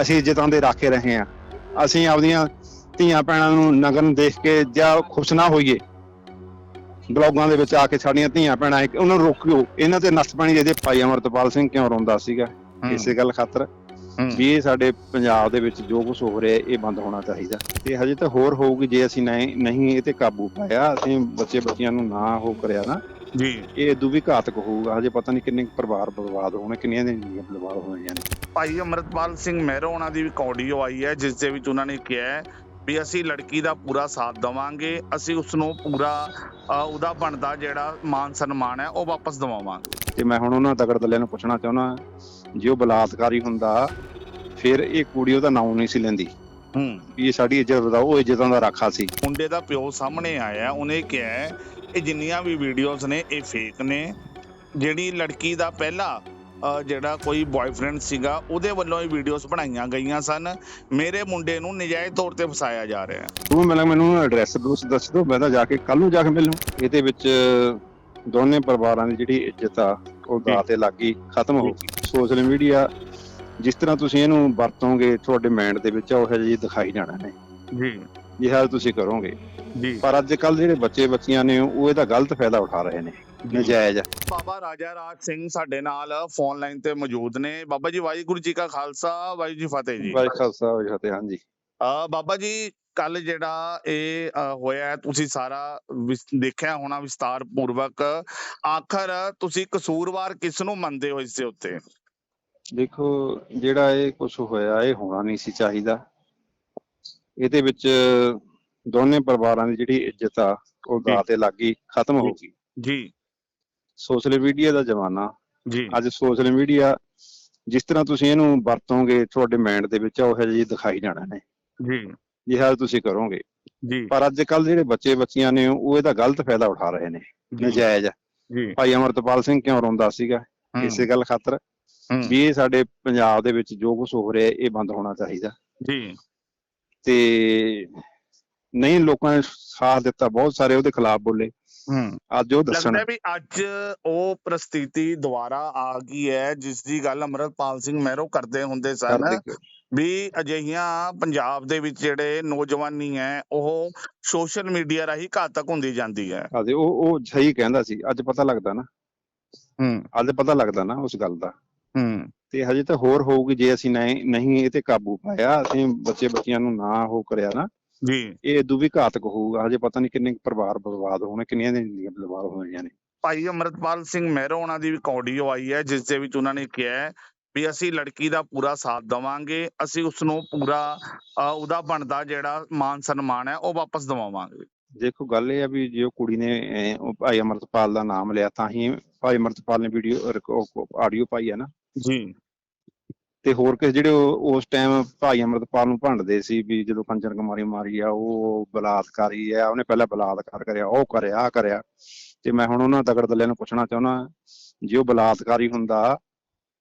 ਅਸੀਂ ਇੱਜ਼ਤਾਂ ਦੇ ਰਾਖੇ ਰਹੇ ਆ ਅਸੀਂ ਆਪਦੀਆਂ ਧੀਆਂ ਭੈਣਾਂ ਨੂੰ ਨਗਨ ਦੇਖ ਕੇ ਜਾਂ ਖੁਸ਼ ਨਾ ਹੋਈਏ। ਬਲੌਗਾਂ ਦੇ ਵਿੱਚ ਆ ਕੇ ਸਾਡੀਆਂ ਧੀਆਂ ਭੈਣਾਂ ਇੱਕ- ਉਹਨਾਂ ਨੂੰ ਰੋਕਿਓ ਇਹਨਾਂ ਤੇ ਨੱਥ ਪਾਣੀ ਇਹਦੇ ਭਾਈ ਅਮਰਤਪਾਲ ਸਿੰਘ ਕਿਉਂ ਰੋਂਦਾ ਸੀਗਾ? ਇਸੇ ਗੱਲ ਖਾਤਰ ਹੂੰ। ਵੀ ਇਹ ਸਾਡੇ ਪੰਜਾਬ ਦੇ ਵਿੱਚ ਜੋ ਕੁਝ ਹੋ ਰਿਹਾ ਇਹ ਬੰਦ ਹੋਣਾ ਚਾਹੀਦਾ। ਤੇ ਹਜੇ ਤਾਂ ਹੋਰ ਹੋਊਗੀ ਜੇ ਅਸੀਂ ਨਹੀਂ ਨਹੀਂ ਇਹ ਤੇ ਕਾਬੂ ਪਾਇਆ ਅਸੀਂ ਬੱਚੇ ਬੱਚਿਆਂ ਨੂੰ ਨਾ ਉਹ ਕਰਿਆ ਨਾ। ਜੀ। ਇਹ ਇਦੋਂ ਵੀ ਘਾਤਕ ਹੋਊਗਾ ਹਜੇ ਪਤਾ ਨਹੀਂ ਕਿੰਨੇ ਪਰਿਵਾਰ ਬਰਬਾਦ ਹੋਣੇ ਕਿੰਨੀਆਂ ਜ਼ਿੰਦਗੀਆਂ ਬਰਬਾਦ ਹੋਣੀਆਂ ਨੇ। ਭਾਈ ਅਮਰਤਪਾਲ ਸਿੰਘ ਮਹਿਰੋ ਉਹਨਾਂ ਦੀ ਵੀ ਆਡੀਓ ਆਈ ਹੈ ਜਿਸ ਦੇ ਵਿੱਚ ਉਹਨਾਂ ਨੇ ਕਿਹਾ ਹੈ ਵੀ ਅਸੀਂ ਲੜਕੀ ਦਾ ਪੂਰਾ ਸਾਥ ਦੇਵਾਂਗੇ ਅਸੀਂ ਉਸ ਨੂੰ ਪੂਰਾ ਉਹਦਾ ਬਣਦਾ ਜਿਹੜਾ ਮਾਨ ਸਨਮਾਨ ਹੈ ਉਹ ਵਾਪਸ ਦਿਵਾਵਾਂਗੇ। ਤੇ ਮੈਂ ਹੁਣ ਉਹਨਾਂ ਤਗੜ ਦਲਿਆਂ ਨੂੰ ਪੁੱਛਣਾ ਚਾਹੁੰਦਾ ਜੇ ਉਹ ਬਲਾਤਕਾਰੀ ਹੁੰਦਾ ਫਿਰ ਇਹ ਕੁੜੀ ਉਹਦਾ ਨਾਮ ਨਹੀਂ ਸੀ ਲੈਂਦੀ। ਹੂੰ। ਵੀ ਇਹ ਸਾਡੀ ਇੱਜ਼ਤ ਵਧਾਓ ਉਹ ਇੱਜ਼ਤਾਂ ਦਾ ਰਾਖਾ ਸੀ। ਮੁੰਡੇ ਦਾ ਪਿਓ ਸਾਹਮਣੇ ਆਇਆ ਉਹਨੇ ਕਿਹਾ ਇਹ ਜਿੰਨੀਆਂ ਵੀ ਵੀਡੀਓਜ਼ ਨੇ ਇਹ ਫੇਕ ਨੇ। ਜਿਹੜੀ ਲੜਕੀ ਦਾ ਪਹਿਲਾ ਜਿਹੜਾ ਕੋਈ ਬॉयਫ੍ਰੈਂਡ ਸੀਗਾ ਉਹਦੇ ਵੱਲੋਂ ਇਹ ਵੀਡੀਓਜ਼ ਬਣਾਈਆਂ ਗਈਆਂ ਸਨ। ਮੇਰੇ ਮੁੰਡੇ ਨੂੰ ਨਜਾਇਜ਼ ਤੌਰ ਤੇ ਫਸਾਇਆ ਜਾ ਰਿਹਾ ਹੈ। ਤੂੰ ਮੈਨੂੰ ਮੈਨੂੰ ਐਡਰੈਸ ਦੂਸ ਦੱਸ ਦਿਓ ਮੈਂ ਤਾਂ ਜਾ ਕੇ ਕੱਲ ਨੂੰ ਜਾ ਕੇ ਮਿਲੂ। ਇਹਦੇ ਵਿੱਚ ਦੋਨੇ ਪਰਿਵਾਰਾਂ ਦੀ ਜਿਹੜੀ ਇੱਜ਼ਤ ਆ ਉਹ ਦਾਅ ਤੇ ਲੱਗੀ ਖਤਮ ਹੋ ਗਈ। ਸੋਸ਼ਲ ਮੀਡੀਆ ਜਿਸ ਤਰ੍ਹਾਂ ਤੁਸੀਂ ਇਹਨੂੰ ਵਰਤੋਗੇ ਤੁਹਾਡੇ ਮਾਈਂਡ ਦੇ ਵਿੱਚ ਉਹ ਜਿਹੀ ਦਿਖਾਈ ਜਾਣਾ ਨੇ ਜੀ। ਜਿਹੜਾ ਤੁਸੀਂ ਕਰੋਗੇ। ਜੀ। ਪਰ ਅੱਜ ਕੱਲ ਜਿਹੜੇ ਬੱਚੇ ਬੱਚੀਆਂ ਨੇ ਉਹ ਇਹਦਾ ਗਲਤ ਫਾਇਦਾ ਉਠਾ ਰਹੇ ਨੇ। ਨਜਾਇਜ਼। ਬਾਬਾ ਰਾਜਾ ਰਾਜ ਸਿੰਘ ਸਾਡੇ ਨਾਲ ਫੋਨ ਲਾਈਨ ਤੇ ਮੌਜੂਦ ਨੇ। ਬਾਬਾ ਜੀ ਵਾਹਿਗੁਰੂ ਜੀ ਕਾ ਖਾਲਸਾ ਵਾਹਿਗੁਰੂ ਜੀ ਫਤਿਹ ਜੀ। ਵਾਹਿ ਖਾਲਸਾ ਵਾਹਿ ਫਤਿਹ ਹਾਂਜੀ। ਅ, ਬਾਬਾ ਜੀ ਕੱਲ ਜਿਹੜਾ ਇਹ ਹੋਇਆ ਤੁਸੀਂ ਸਾਰਾ ਦੇਖਿਆ ਹੋਣਾ ਵਿਸਤਾਰ ਪੂਰਵਕ ਆਖਰ ਤੁਸੀਂ ਕਸੂਰਵਾਰ ਕਿਸ ਨੂੰ ਮੰਨਦੇ ਹੋ ਇਸ ਦੇ ਉੱਤੇ ਦੇਖੋ ਜਿਹੜਾ ਇਹ ਕੁਝ ਹੋਇਆ ਇਹ ਹੋਣਾ ਨਹੀਂ ਸੀ ਚਾਹੀਦਾ। ਇਹਦੇ ਵਿੱਚ ਦੋਨੇ ਪਰਿਵਾਰਾਂ ਦੀ ਜਿਹੜੀ ਇੱਜ਼ਤ ਆ ਉਹ ਦਾਅ ਤੇ ਲੱਗੀ ਖਤਮ ਹੋ ਗਈ। ਜੀ। ਸੋਸ਼ਲ ਮੀਡੀਆ ਦਾ ਜ਼ਮਾਨਾ। ਜੀ। ਅੱਜ ਸੋਸ਼ਲ ਮੀਡੀਆ ਜਿਸ ਤਰ੍ਹਾਂ ਤੁਸੀਂ ਇਹਨੂੰ ਵਰਤੋਗੇ ਤੁਹਾਡੇ ਮਾਈਂਡ ਦੇ ਵਿੱਚ ਉਹ ਜਿਹੀ ਦਿਖਾਈ ਜਾਣਾ ਨੇ। ਜੀ। ਜਿਹੜਾ ਤੁਸੀਂ ਕਰੋਗੇ। ਜੀ। ਪਰ ਅੱਜ ਕੱਲ ਜਿਹੜੇ ਬੱਚੇ ਬੱਚੀਆਂ ਨੇ ਉਹ ਇਹਦਾ ਗਲਤ ਫਾਇਦਾ ਉਠਾ ਰਹੇ ਨੇ। ਨਜਾਇਜ਼। ਜੀ। ਭਾਈ ਅਮਰਤਪਾਲ ਸਿੰਘ ਕਿਉਂ ਰੋਂਦਾ ਸੀਗਾ? ਇਸੇ ਗੱਲ ਖਾਤਰ ਵੀ ਇਹ ਸਾਡੇ ਪੰਜਾਬ ਦੇ ਵਿੱਚ ਜੋ ਕੁਝ ਹੋ ਰਿਹਾ ਇਹ ਬੰਦ ਹੋਣਾ ਚਾਹੀਦਾ। ਜੀ। ਤੇ ਨਹੀਂ ਲੋਕਾਂ ਨੇ ਸਾਥ ਦਿੱਤਾ ਬਹੁਤ ਸਾਰੇ ਉਹਦੇ ਖਿਲਾਫ ਬੋਲੇ। ਹੂੰ। ਅੱਜ ਉਹ ਦੱਸਣ। ਲੱਗਦਾ ਵੀ ਅੱਜ ਉਹ ਪ੍ਰਸਥਿਤੀ ਦੁਬਾਰਾ ਆ ਗਈ ਹੈ ਜਿਸ ਦੀ ਗੱਲ ਅਮਰਤਪਾਲ ਸਿੰਘ ਮਹਿਰੋ ਕਰਦੇ ਹੁੰਦੇ ਸਨ ਵੀ ਅਜਿਹੀਆਂ ਪੰਜਾਬ ਦੇ ਵਿੱਚ ਜਿਹੜੇ ਨੌਜਵਾਨੀ ਹੈ ਉਹ ਸੋਸ਼ਲ ਮੀਡੀਆ ਰਾਹੀਂ ਘਾਤਕ ਹੁੰਦੀ ਜਾਂਦੀ ਹੈ। ਆਦੇ ਉਹ ਉਹ ਸਹੀ ਕਹਿੰਦਾ ਸੀ ਅੱਜ ਪਤਾ ਲੱਗਦਾ ਨਾ। ਹੂੰ। ਅੱਜ ਪਤਾ ਲੱਗਦਾ ਨਾ ਉਸ ਗੱਲ ਦਾ। ਹੂੰ। ਤੇ ਹਜੇ ਤਾਂ ਹੋਰ ਹੋਊਗੀ ਜੇ ਅਸੀਂ ਨਹੀਂ ਨਹੀਂ ਇਹ ਤੇ ਕਾਬੂ ਪਾਇਆ ਅਸੀਂ ਬੱਚੇ ਬੱਚਿਆਂ ਨੂੰ ਨਾ ਉਹ ਕਰਿਆ ਨਾ ਜੀ। ਇਹ ਇਦੋਂ ਵੀ ਘਾਤਕ ਹੋਊਗਾ ਹਜੇ ਪਤਾ ਨਹੀਂ ਕਿੰਨੇ ਪਰਿਵਾਰ ਬਰਬਾਦ ਹੋਣੇ ਕਿੰਨੀਆਂ ਦੀਆਂ ਜ਼ਿੰਦਗੀਆਂ ਬਰਬਾਦ ਹੋਣੀਆਂ ਨੇ। ਭਾਈ ਅਮਰਤਪਾਲ ਸਿੰਘ ਮਹਿਰੋ ਉਹਨਾਂ ਦੀ ਆਡੀਓ ਆਈ ਹੈ ਜਿਸ ਦੇ ਵਿੱਚ ਉਹਨਾਂ ਨੇ ਕਿਹਾ ਹੈ ਵੀ ਅਸੀਂ ਲੜਕੀ ਦਾ ਪੂਰਾ ਸਾਥ ਦੇਵਾਂਗੇ ਅਸੀਂ ਉਸ ਨੂੰ ਪੂਰਾ ਉਹਦਾ ਬਣਦਾ ਜਿਹੜਾ ਮਾਨ ਸਨਮਾਨ ਹੈ ਉਹ ਵਾਪਸ ਦਿਵਾਵਾਂਗੇ। ਦੇਖੋ ਗੱਲ ਇਹ ਆ ਵੀ ਜੇ ਉਹ ਕੁੜੀ ਨੇ ਭਾਈ ਅਮਰਤਪਾਲ ਦਾ ਨਾਮ ਲਿਆ ਤਾਂ ਹੀ ਭਾਈ ਅਮਰਤਪਾਲ ਨੇ ਵੀਡੀਓ ਆਡੀਓ ਪਾਈ ਹੈ ਨਾ। ਜੀ। ਤੇ ਹੋਰ ਕਿਸੇ ਜਿਹੜੇ ਉਸ ਟਾਈਮ ਭਾਈ ਅਮਰਤਪਾਲ ਨੂੰ ਭੰਡਦੇ ਸੀ ਵੀ ਜਦੋਂ ਕੰਚਨ ਕੁਮਾਰੀ ਮਾਰੀ ਆ ਉਹ ਬਲਾਤਕਾਰੀ ਆ ਉਹਨੇ ਪਹਿਲਾਂ ਬਲਾਤਕਾਰ ਕਰਿਆ ਉਹ ਕਰਿਆ ਕਰਿਆ। ਤੇ ਮੈਂ ਹੁਣ ਉਹਨਾਂ ਤਗੜ ਦਲਿਆਂ ਨੂੰ ਪੁੱਛਣਾ ਚਾਹੁੰਦਾ ਜੇ ਉਹ ਬਲਾਤਕਾਰੀ ਹੁੰਦਾ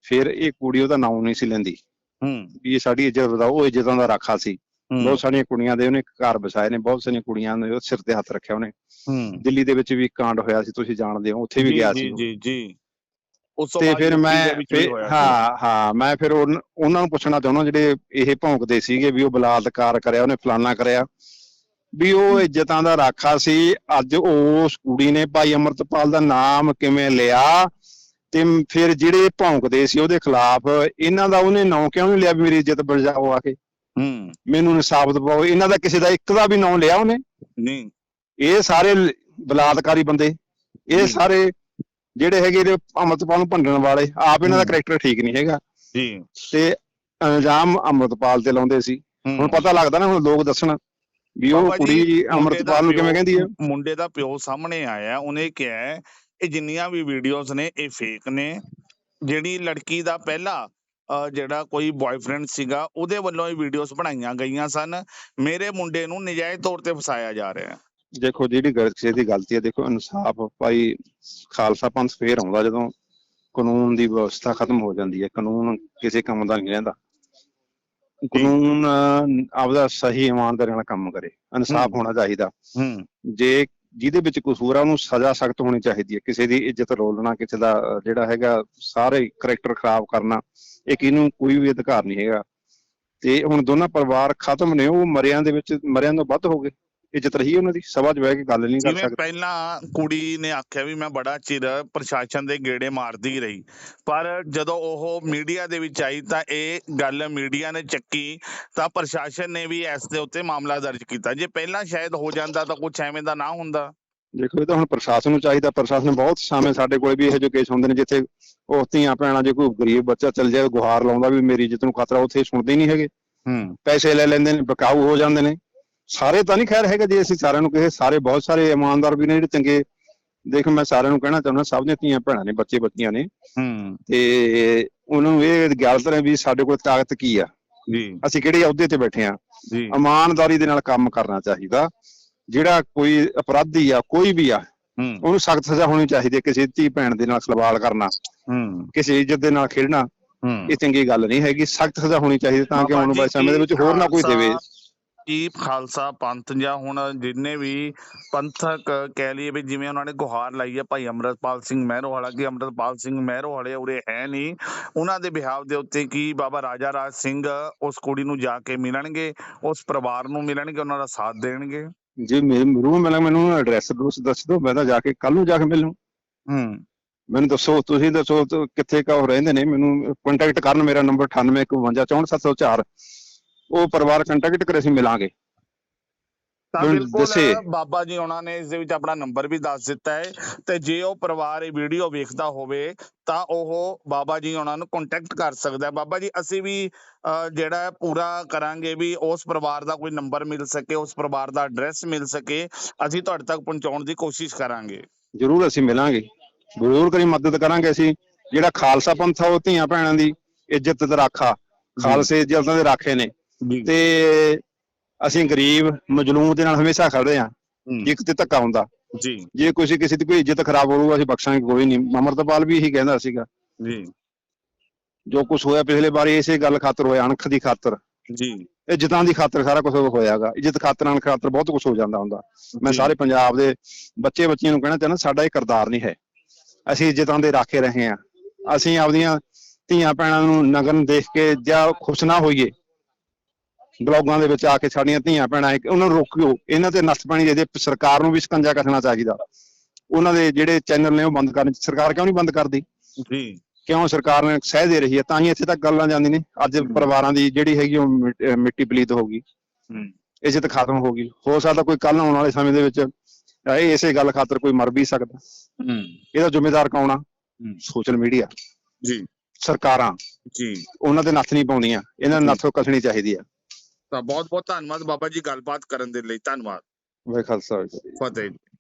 ਫਿਰ ਇਹ ਕੁੜੀ ਉਹਦਾ ਨਾਮ ਨਹੀਂ ਸੀ ਲੈਂਦੀ। ਹੂੰ। ਵੀ ਇਹ ਸਾਡੀ ਇੱਜ਼ਤ ਵਧਾਓ ਉਹ ਇੱਜ਼ਤਾਂ ਦਾ ਰਾਖਾ ਸੀ। ਬਹੁਤ ਸਾਰੀਆਂ ਕੁੜੀਆਂ ਦੇ ਉਹਨੇ ਘਰ ਵਸਾਏ ਨੇ ਬਹੁਤ ਸਾਰੀਆਂ ਕੁੜੀਆਂ ਨੇ ਉਹ ਸਿਰ ਤੇ ਹੱਥ ਰੱਖਿਆ ਉਹਨੇ। ਹੂੰ। ਦਿੱਲੀ ਦੇ ਵਿੱਚ ਵੀ ਇੱਕ ਕਾਂਡ ਹੋਇਆ ਸੀ ਤੁਸੀਂ ਜਾਣਦੇ ਹੋ ਉੱਥੇ ਵੀ ਜੀ, ਗਿਆ ਜੀ ਸੀ ਉਹ। ਜੀ ਜੀ। ਉਸ ਤੋਂ ਤੇ ਬਾਅਦ ਫਿਰ ਯੂਪੀ ਮੈਂ ਦੇ ਵਿੱਚ ਵੀ ਫਿਰ- ਹੋਇਆ। ਸੀ। ਹਾਂ ਹਾਂ ਮੈਂ ਫਿਰ ਉਨ- ਉਹਨਾਂ ਨੂੰ ਪੁੱਛਣਾ ਚਾਹੁੰਦਾ ਜਿਹੜੇ ਇਹ ਭੌਂਕਦੇ ਸੀਗੇ ਵੀ ਉਹ ਬਲਾਤਕਾਰ ਕਰਿਆ ਉਹਨੇ ਫਲਾਨਾ ਕਰਿਆ ਵੀ ਉਹ ਇੱਜ਼ਤਾਂ ਦਾ ਰਾਖਾ ਸੀ ਅੱਜ ਉਸ ਕੁੜੀ ਨੇ ਭਾਈ ਅਮਰਤਪਾਲ ਦਾ ਨਾਮ ਕਿਵੇਂ ਲਿਆ ਤੇ ਮ- ਫਿਰ ਜਿਹੜੇ ਭੌਂਕਦੇ ਸੀ ਉਹਦੇ ਖਿਲਾਫ ਇਹਨਾਂ ਦਾ ਉਹਨੇ ਨਾਂ ਕਿਉਂ ਨਹੀਂ ਲਿਆ ਵੀ ਮੇਰੀ ਇੱਜ਼ਤ ਬਚਾਓ ਆ ਕੇ? ਹੂੰ। ਮੈਨੂੰ ਇਨਸਾਫ ਦਿਵਾਓ ਇਹਨਾਂ ਦਾ ਕਿਸੇ ਦਾ ਇੱਕ ਦਾ ਵੀ ਨਾਂ ਲਿਆ ਉਹਨੇ? ਨਹੀਂ। ਇਹ ਸਾਰੇ ਲ- ਬਲਾਤਕਾਰੀ ਬੰਦੇ ਇਹ। ਸਾਰੇ ਜਿਹੜੇ ਹੈਗੇ ਨੇ ਅਮਰਤਪਾਲ ਨੂੰ ਭੰਡਣ ਵਾਲੇ ਆਪ ਇਹਨਾਂ ਦਾ। ਕਰੈਕਟਰ ਠੀਕ ਨਹੀਂ ਹੈਗਾ। ਜੀ। ਤੇ ਇਲਜ਼ਾਮ ਅਮਰਤਪਾਲ ਤੇ ਲਾਉਂਦੇ ਸੀ। ਹੁਣ ਪਤਾ ਲੱਗਦਾ ਨਾ ਹੁਣ ਲੋਕ ਦੱਸਣ ਵੀ ਉਹ ਕੁੜੀ ਅਮਰਤਪਾਲ ਨੂੰ ਕਿਵੇਂ ਕਹਿੰਦੀ ਹੈ ਮੁੰਡੇ ਦਾ ਪਿਓ ਸਾਹਮਣੇ ਆਇਆ ਉਹਨੇ ਕਿਹਾ ਇਹ ਜਿੰਨੀਆਂ ਵੀ ਵੀਡੀਓਜ਼ ਨੇ ਇਹ ਫੇਕ ਨੇ। ਜਿਹੜੀ ਲੜਕੀ ਦਾ ਪਹਿਲਾ ਜਿਹੜਾ ਕੋਈ ਬॉयਫ੍ਰੈਂਡ ਸੀਗਾ ਉਹਦੇ ਵੱਲੋਂ ਇਹ ਵੀਡੀਓਜ਼ ਬਣਾਈਆਂ ਗਈਆਂ ਸਨ। ਮੇਰੇ ਮੁੰਡੇ ਨੂੰ ਨਜਾਇਜ਼ ਤੌਰ ਤੇ ਫਸਾਇਆ ਜਾ ਰਿਹਾ ਹੈ। ਦੇਖੋ ਜਿਹੜੀ ਗੱਲ ਕਿਸੇ ਦੀ ਗਲਤੀ ਹੈ ਦੇਖੋ ਇਨਸਾਫ ਭਾਈ ਖਾਲਸਾ ਪੰਥ ਫੇਰ ਆਉਂਦਾ ਜਦੋਂ ਕਾਨੂੰਨ ਦੀ ਵਿਵਸਥਾ ਖਤਮ ਹੋ ਜਾਂਦੀ ਹੈ ਕਾਨੂੰਨ ਕਿਸੇ ਕੰਮ ਦਾ ਨਹੀਂ ਰਹਿੰਦਾ। ਕਾਨੂੰਨ ਆਪਦਾ ਸਹੀ ਇਮਾਨਦਾਰੀ ਨਾਲ ਕੰਮ ਕਰੇ ਇਨਸਾਫ। ਹੋਣਾ ਚਾਹੀਦਾ। ਹੂੰ। ਜੇ ਜਿਹਦੇ ਵਿੱਚ ਕਸੂਰ ਆ ਉਹਨੂੰ ਸਜ਼ਾ ਸਖਤ ਹੋਣੀ ਚਾਹੀਦੀ ਹੈ ਕਿਸੇ ਦੀ ਇੱਜ਼ਤ ਰੋਲਣਾ ਕਿਸੇ ਦਾ ਜਿਹੜਾ ਹੈਗਾ ਸਾਰੇ ਕਰੈਕਟਰ ਖਰਾਬ ਕਰਨਾ ਇਹ ਕਿਹਨੂੰ ਕੋਈ ਵੀ ਅਧਿਕਾਰ ਨਹੀਂ ਹੈਗਾ। ਤੇ ਹੁਣ ਦੋਨਾਂ ਪਰਿਵਾਰ ਖਤਮ ਨੇ ਉਹ ਮਰਿਆਂ ਦੇ ਵਿੱਚ ਮਰਿਆਂ ਤੋਂ ਵੱਧ ਹੋ ਗਏ। ਇੱਜ਼ਤ ਰਹੀ ਉਹਨਾਂ ਦੀ ਸਭਾ 'ਚ ਬਹਿ ਕੇ ਗੱਲ ਨਹੀਂ ਕਰ ਜਿਵੇਂ ਸਕਦੇ। ਪਹਿਲਾਂ ਕੁੜੀ ਨੇ ਆਖਿਆ ਵੀ ਮੈਂ ਬੜਾ ਚਿਰ ਪ੍ਰਸ਼ਾਸਨ ਦੇ ਗੇੜੇ ਮਾਰਦੀ ਰਹੀ ਪਰ ਜਦੋਂ ਉਹ ਮੀਡੀਆ ਦੇ ਵਿੱਚ ਆਈ ਤਾਂ ਇਹ ਗੱਲ ਮੀਡੀਆ ਨੇ ਚੱਕੀ ਤਾਂ ਪ੍ਰਸ਼ਾਸਨ ਨੇ ਵੀ ਇਸ ਦੇ ਉੱਤੇ ਮਾਮਲਾ ਦਰਜ ਕੀਤਾ। ਜੇ ਪਹਿਲਾਂ ਸ਼ਾਇਦ ਹੋ ਜਾਂਦਾ ਤਾਂ ਕੁਝ ਐਵੇਂ ਦਾ ਨਾ ਹੁੰਦਾ। ਦੇਖੋ ਇਹ ਤਾਂ ਹੁਣ ਪ੍ਰਸ਼ਾਸਨ ਨੂੰ ਚਾਹੀਦਾ। ਪ੍ਰਸ਼ਾਸਨ ਬਹੁਤ ਸਾਵੇਂ ਸਾਡੇ ਕੋਲ ਵੀ ਇਹੋ ਜਿਹੇ ਕੇਸ ਹੁੰਦੇ ਨੇ ਜਿੱਥੇ ਉਹ ਧੀਆਂ ਭੈਣਾਂ ਜੇ ਕੋਈ ਗਰੀਬ ਬੱਚਾ ਚੱਲ ਜਾਏ ਗੁਹਾਰ ਲਾਉਂਦਾ ਵੀ ਮੇਰੀ ਇੱਜ਼ਤ ਨੂੰ ਖਤਰਾ ਉੱਥੇ ਸੁਣਦੇ ਨਹੀਂ ਹੈਗੇ। ਹੂੰ। ਪੈਸੇ ਲੈ ਲੈਂਦੇ ਨੇ ਬਕਾਊ ਹੋ ਜਾਂਦੇ ਨੇ। ਸਾਰੇ ਤਾਂ ਨਹੀਂ ਖੈਰ ਹੈਗਾ ਜੇ ਅਸੀਂ ਸਾਰਿਆਂ ਨੂੰ ਕਹੇ ਸਾਰੇ ਬਹੁਤ ਸਾਰੇ ਇਮਾਨਦਾਰ ਵੀ ਨੇ ਜਿਹੜੇ ਚੰਗੇ। ਦੇਖ ਮੈਂ ਸਾਰਿਆਂ ਨੂੰ ਕਹਿਣਾ ਚਾਹੁੰਦਾ ਸਭ ਦੀਆਂ ਧੀਆਂ ਭੈਣਾਂ ਨੇ ਬੱਚੇ ਬੱਚੀਆਂ ਨੇ। ਹੂੰ। ਤੇ ਉਹਨਾਂ ਨੂੰ ਇਹ ਗੱਲ ਤਰ੍ਹਾਂ ਵੀ ਸਾਡੇ ਕੋਲ ਤਾਕਤ ਕੀ ਆ? ਜੀ। ਅਸੀਂ ਕਿਹੜੇ ਅਹੁਦੇ ਤੇ ਬੈਠੇ ਆ? ਜੀ। ਇਮਾਨਦਾਰੀ ਦੇ ਨਾਲ ਕੰਮ ਕਰਨਾ ਚਾਹੀਦਾ। ਜਿਹੜਾ ਕੋਈ ਅਪਰਾਧੀ ਆ ਕੋਈ ਵੀ ਆ ਹੂੰ। ਉਹਨੂੰ ਸਖਤ ਸਜ਼ਾ ਹੋਣੀ ਚਾਹੀਦੀ ਹੈ ਕਿਸੇ ਧੀ ਭੈਣ ਦੇ ਨਾਲ ਸਲਵਾਲ ਕਰਨਾ ਹੂੰ। ਕਿਸੇ ਇੱਜ਼ਤ ਦੇ ਨਾਲ ਖੇਡਣਾ ਹੂੰ। ਇਹ ਚੰਗੀ ਗੱਲ ਨਹੀਂ ਹੈਗੀ। ਸਖਤ ਸਜ਼ਾ ਹੋਣੀ ਚਾਹੀਦੀ ਤਾਂ ਕਿ ਆਉਣ ਵਾਲੇ ਸਮੇਂ ਦੇ ਵਿੱਚ ਹੋਰ ਨਾ ਕੋਈ ਦੇਵੇ। ਕੀ ਖਾਲਸਾ ਪੰਥ ਜਾਂ ਹੁਣ ਜਿੰਨੇ ਵੀ ਪੰਥਕ ਕਹਿ ਲਈਏ ਵੀ ਜਿਵੇਂ ਉਹਨਾਂ ਨੇ ਗੁਹਾਰ ਲਾਈ ਹੈ ਭਾਈ ਅਮਰਤਪਾਲ ਸਿੰਘ ਮਹਿਰੋ ਵਾਲਾ ਕਿ ਅਮਰਤਪਾਲ ਸਿੰਘ ਮਹਿਰੋ ਵਾਲੇ ਉਰੇ ਹੈ ਨਹੀਂ ਉਹਨਾਂ ਦੇ ਬਿਹਾਵ ਦੇ ਉੱਤੇ ਕੀ ਬਾਬਾ ਰਾਜਾ ਰਾਜ ਸਿੰਘ ਉਸ ਕੁੜੀ ਨੂੰ ਜਾ ਕੇ ਮਿਲਣਗੇ ਉਸ ਪਰਿਵਾਰ ਨੂੰ ਮਿਲਣਗੇ ਉਹਨਾਂ ਦਾ ਸਾਥ ਦੇਣਗੇ? ਜੇ ਮਿਲਾਂ ਮੈਨੂੰ ਐਡਰੈਸ ਦੱਸ ਦਿਓ ਮੈਂ ਤਾਂ ਜਾ ਕੇ ਕੱਲ ਨੂੰ ਜਾ ਕੇ ਮਿਲ। ਲੂੰ ਹੂੰ। ਮੈਨੂੰ ਦੱਸੋ ਤੁਸੀਂ ਦੱਸੋ ਕਿੱਥੇ ਕਾ ਰਹਿੰਦੇ ਨੇ? ਮੈਨੂੰ ਕੰਟੈਕਟ ਕਰਨ ਮੇਰਾ ਨੰਬਰ 9815544704 ਉਹ ਪਰਿਵਾਰ ਕੰਟੈਕਟ ਕਰੇ ਅਸੀਂ ਮਿਲਾਂਗੇ। ਤਾਂ ਬਿਲਕੁਲ। ਬਾਬਾ ਜੀ ਉਹਨਾਂ ਨੇ ਇਸ ਦੇ ਵਿੱਚ ਆਪਣਾ ਨੰਬਰ ਵੀ ਦੱਸ ਦਿੱਤਾ ਹੈ। ਤੇ ਜੇ ਉਹ ਪਰਿਵਾਰ ਇਹ ਵੀਡੀਓ ਵੇਖਦਾ ਹੋਵੇ ਤਾਂ ਉਹ ਬਾਬਾ ਜੀ ਉਹਨਾਂ ਨੂੰ ਕੰਟੈਕਟ ਕਰ ਸਕਦਾ ਹੈ। ਬਾਬਾ ਜੀ ਅਸੀਂ ਵੀ ਜਿਹੜਾ ਪੂਰਾ ਕਰਾਂਗੇ ਵੀ ਉਸ ਪਰਿਵਾਰ ਦਾ ਕੋਈ ਨੰਬਰ ਮਿਲ ਸਕੇ ਉਸ ਪਰਿਵਾਰ ਦਾ ਐਡਰੈਸ ਮਿਲ ਸਕੇ। ਅਸੀਂ ਤੁਹਾਡੇ ਤੱਕ ਪਹੁੰਚਾਉਣ ਦੀ ਕੋਸ਼ਿਸ਼ ਕਰਾਂਗੇ। ਜ਼ਰੂਰ ਅਸੀਂ ਮਿਲਾਂਗੇ। ਜ਼ਰੂਰ ਕਰੀ ਮਦਦ ਕਰਾਂਗੇ ਅਸੀਂ। ਜਿਹੜਾ ਖਾਲਸਾ ਪੰਥ ਆ ਉਹ ਧੀਆਂ ਭੈਣਾਂ ਦੀ ਇੱਜ਼ਤ ਤੇ ਰਾਖਾ। ਖਾਲਸੇ ਇੱਜ਼ਤ ਦੇ ਰਾਖੇ ਨੇ। ਜੀ ਤੇ ਅਸੀਂ ਗਰੀਬ ਮਜਲੂਮ ਦੇ ਨਾਲ ਹਮੇਸ਼ਾ ਖੜਦੇ ਆ ਜੇ ਕਿਤੇ ਧੱਕਾ ਹੁੰਦਾ। ਜੀ। ਜੇ ਕਿਸੇ ਕਿਸੇ ਦੀ ਕੋਈ ਇੱਜ਼ਤ ਖਰਾਬ ਹੋਊਗਾ ਅਸੀਂ ਬਖਸ਼ਾਂਗੇ ਕੋਈ ਨਹੀਂ। ਅਮਰਤਪਾਲ ਵੀ ਇਹੀ ਕਹਿੰਦਾ ਸੀਗਾ। ਜੀ। ਜੋ ਕੁਝ ਹੋਇਆ ਪਿਛਲੇ ਵਾਰੀ ਇਸੇ ਗੱਲ ਖਾਤਰ ਹੋਇਆ ਅਣਖ ਦੀ ਖਾਤਰ। ਜੀ। ਇੱਜ਼ਤਾਂ ਦੀ ਖਾਤਰ ਸਾਰਾ ਕੁਝ ਹੋਇਆਗਾ। ਇੱਜ਼ਤ ਖਾਤਰ ਅਣਖ ਖਾਤਰ ਬਹੁਤ ਕੁਝ ਹੋ ਜਾਂਦਾ ਹੁੰਦਾ। ਮੈਂ। ਸਾਰੇ ਪੰਜਾਬ ਦੇ ਬੱਚੇ ਬੱਚੀਆਂ ਨੂੰ ਕਹਿਣਾ ਚਾਹੁੰਦਾ ਸਾਡਾ ਇਹ ਕਰਤਾਰ ਨਹੀਂ ਹੈ। ਅਸੀਂ ਇੱਜ਼ਤਾਂ ਦੇ ਰਾਖੇ ਰਹੇ ਹਾਂ। ਅਸੀਂ ਆਪਦੀਆਂ ਧੀਆਂ ਭੈਣਾਂ ਨੂੰ ਨਗਨ ਦੇਖ ਕੇ ਜਾਂ ਖੁਸ਼ ਨਾ ਹੋਈਏ ਬਲੌਗਾਂ ਦੇ ਵਿੱਚ ਆ ਕੇ ਸਾਡੀਆਂ ਧੀਆਂ ਭੈਣਾਂ ਉਹਨਾਂ ਨੂੰ ਰੋਕਿਓ ਇਹਨਾਂ ਤੇ ਨੱਥ ਪਾਣੀ ਦੇ ਸਰਕਾਰ ਨੂੰ ਵੀ ਸਕੰਜਾ ਕੱਸਣਾ ਚਾਹੀਦਾ। ਉਹਨਾਂ ਦੇ ਜਿਹੜੇ ਚੈਨਲ ਨੇ ਉਹ ਬੰਦ ਕਰਨ ਸਰਕਾਰ ਕਿਉਂ ਨਹੀਂ ਬੰਦ ਕਰਦੀ? ਜੀ। ਕਿਉਂ ਸਰਕਾਰ ਨੇ ਸਹਿ ਦੇ ਰਹੀ ਹੈ? ਤਾਂ ਹੀ ਇੱਥੇ ਤੱਕ ਗੱਲਾਂ ਜਾਂਦੀਆਂ ਨੇ। ਅੱਜ। ਪਰਿਵਾਰਾਂ ਦੀ ਜਿਹੜੀ ਹੈਗੀ ਉਹ ਮਿੱਟੀ ਪਲੀਤ ਹੋ ਗਈ। ਹੂੰ। ਇੱਜ਼ਤ ਖਤਮ ਹੋ ਗਈ। ਹੋ ਸਕਦਾ ਕੋਈ ਕੱਲ ਆਉਣ ਵਾਲੇ ਸਮੇਂ ਦੇ ਵਿੱਚ ਇਹ ਇਸੇ ਗੱਲ ਖਾਤਰ ਕੋਈ ਮਰ ਵੀ ਸਕਦਾ। ਹੂੰ। ਇਹਦਾ ਜ਼ਿੰਮੇਦਾਰ ਕੌਣ ਆ। Social media. ਜੀ। ਸਰਕਾਰਾਂ। ਜੀ। ਉਹਨਾਂ ਦੇ ਨੱਥ ਨਹੀਂ ਪਾਉਂਦੀਆਂ ਇਹਨਾਂ ਨੂੰ। ਨੱਥ ਕੱਸਣੀ ਚਾਹੀਦੀ ਆ। ਤਾਂ ਬਹੁਤ ਬਹੁਤ ਧੰਨਵਾਦ ਬਾਬਾ ਜੀ ਗੱਲਬਾਤ ਕਰਨ ਦੇ ਲਈ ਧੰਨਵਾਦ ਖਾਲਸਾ ਵਾਹਿਗੁਰੂ ਜੀ। ਫਤਿਹ